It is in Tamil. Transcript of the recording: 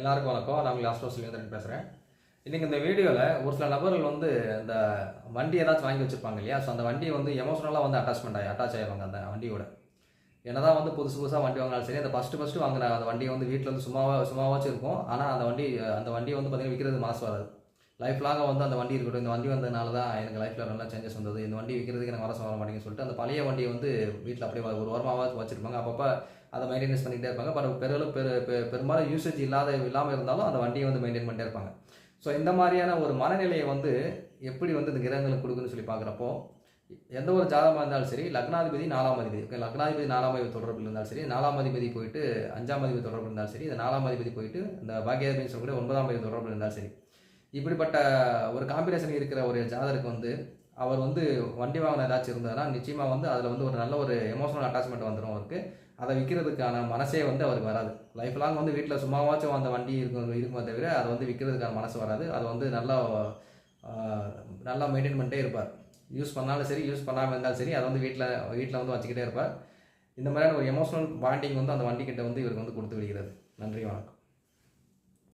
எல்லாருக்கும் வணக்கம். நான் லாஸ்ட் ஹவுஸ்லேருந்து பேசுகிறேன் இன்றைக்கி இந்த வீடியோவில் ஒரு சில நபர்கள் வந்து இந்த வண்டி ஏதாச்சும் வாங்கி வச்சுருப்பாங்க இல்லையா? ஸோ அந்த வண்டியை வந்து எமோஷனலாக வந்து அட்டாச்மெண்ட் ஆகி அட்டாச் ஆகிடுவாங்க அந்த வண்டியோட. என்னதான் வந்து புதுசு புதுசாக வண்டி வாங்கினாலும் சரி அந்த ஃபஸ்ட்டு ஃபஸ்ட்டு வாங்கின அந்த வண்டியை வந்து வீட்டில் வந்து சும்மாவா சும்மாவாச்சும் இருக்கும். ஆனால் அந்த வண்டி அந்த வண்டியை வந்து பார்த்திங்கன்னா விற்கிறது மனசு வராது. லைஃப் லாங்காக வந்து அந்த வண்டி இருக்கட்டும். இந்த வண்டி வந்ததுனால தான் எனக்கு லைஃப்பில் நல்லா சேஞ்சஸ் வந்தது. இந்த வண்டி விற்கிறதுக்கு எனக்கு வர வர மாட்டேங்குன்னு சொல்லிட்டு அந்த பழைய வண்டியை வந்து வீட்டில் அப்படியே ஒரு ஓரமாவது வச்சுருப்பாங்க. அப்பப்போ அதை மெயின்டெனன்ஸ் பண்ணிகிட்டே இருப்பாங்க. பட் பெருளும் பெரு பெ- பெரும்பாலும் யூசேஜ் இல்லாத இல்லாமல் இருந்தாலும் அந்த வண்டியை வந்து மெயின்டைன் பண்ணிட்டே இருப்பாங்க. ஸோ இந்த மாதிரியான ஒரு மனநிலையை வந்து எப்படி வந்து இந்த கிரகங்களுக்கு கொடுக்குன்னு சொல்லி பார்க்குறப்போ எந்த ஒரு ஜாதகமாக இருந்தாலும் சரி லக்னாதிபதி நாலாம் அதிபதி ஓகே லக்னாதிபதி நாலாம் அதிபதி தொடர்பில் இருந்தாலும் சரி நாலாம் அதிபதி போயிட்டு அஞ்சாம் அதிபதி தொடர்பில் இருந்தாலும் சரி இந்த நாலாம் அதிபதி போயிட்டு இந்த பாக்கியாதிபதி சொல்லக்கூடிய ஒன்பதாம் அதிபதி தொடர்பில் இருந்தாலும் சரி இப்படிப்பட்ட ஒரு காம்பினேஷன் இருக்கிற ஒரு ஜாதகருக்கு வந்து அவர் வந்து வண்டி வாகனம் ஏதாச்சும் இருந்ததுன்னா நிச்சயமாக வந்து அதில் வந்து ஒரு நல்ல ஒரு எமோஷனல் அட்டாச்மெண்ட் வந்துடும் அவருக்கு. அதை விற்கிறதுக்கான மனசே வந்து அவருக்கு வராது. லைஃப் லாங் வந்து வீட்டில் சும்மாவாச்சும் அந்த வண்டி இருக்கும் இருக்குமே தவிர அதை வந்து விற்கிறதுக்கான மனசு வராது. அதை வந்து நல்லா நல்லா மெயின்டைன் பண்ணிட்டே இருப்பார். யூஸ் பண்ணாலும் சரி யூஸ் பண்ணாமல் இருந்தாலும் சரி அதை வந்து வீட்டில் வீட்டில் வந்து வச்சுக்கிட்டே இருப்பார். இந்த மாதிரியான ஒரு எமோஷனல் பாண்டிங் வந்து அந்த வண்டிக்கிட்ட வந்து இவருக்கு வந்து கொடுத்து விடுகிறது. நன்றி வணக்கம்.